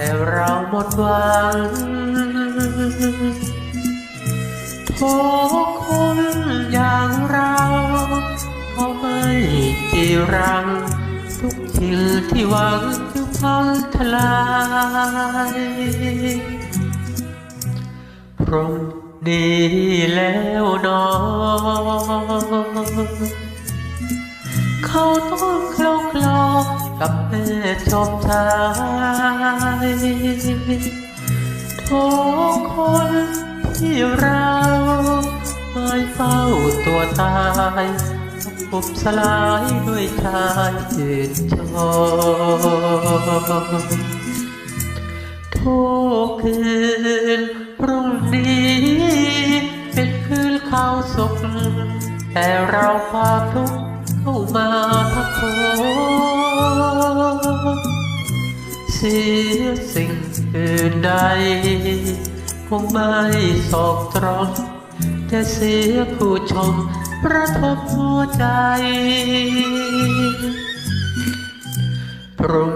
แต่เราหมดหวังทุกคนอย่างเราเขาไม่จีรัง ทุกสิ่งที่หวังคือพังทลายพรมดีแล้วนอเขาต้องเคล้าคลอ กับแม่ชอบชายทุกคนที่เราไม่เฝ้าตัวตายต้องบสลายด้วยชายอื่นชอทุกคืนพรุ่งนี้เป็นคืนข้าวสุกแต่เราความทุกข์เข้ามาทักโท เสียสิ่งอื่นใด คงไม่สอกตรองแต่เสียผู้ชมประทบหัวใจปรุง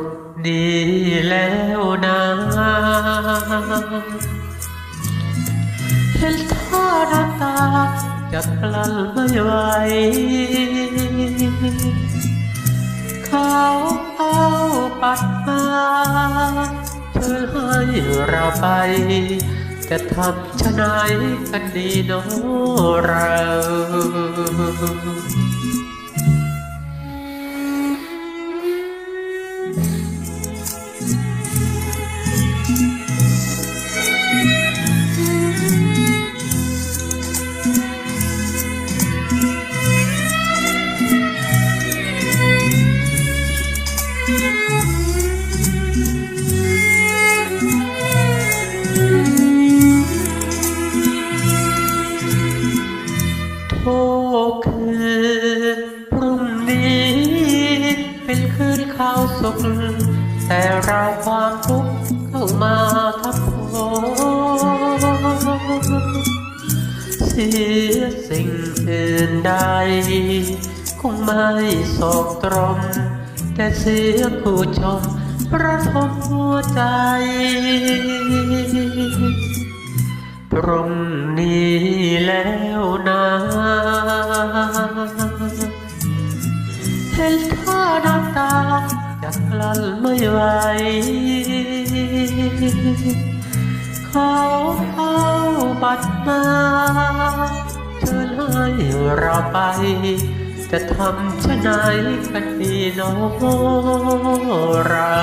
ดีแล้วนะเห็นท่าน้ำตาจะกลั้นไม่ไหวเขา เธอให้เราไป จะทำชะไหนกันดีเน้อเรา ทุกคืนพรุ่งนี้ เป็นคืนข้าวสุกแต่เราความทุกข์เข้ามาทับถมเสียสิ่งอื่นใด คงไม่โศกตรม แต่เสียผู้ชมประทมหัวใจ พรมนี้แล้วนะเห็นท่าน้ำตาจะกลั้นไม่ไหวเขาเอาบัดรมาเธอญล่เราไป จะทำชะไหนกันดีน้องเรา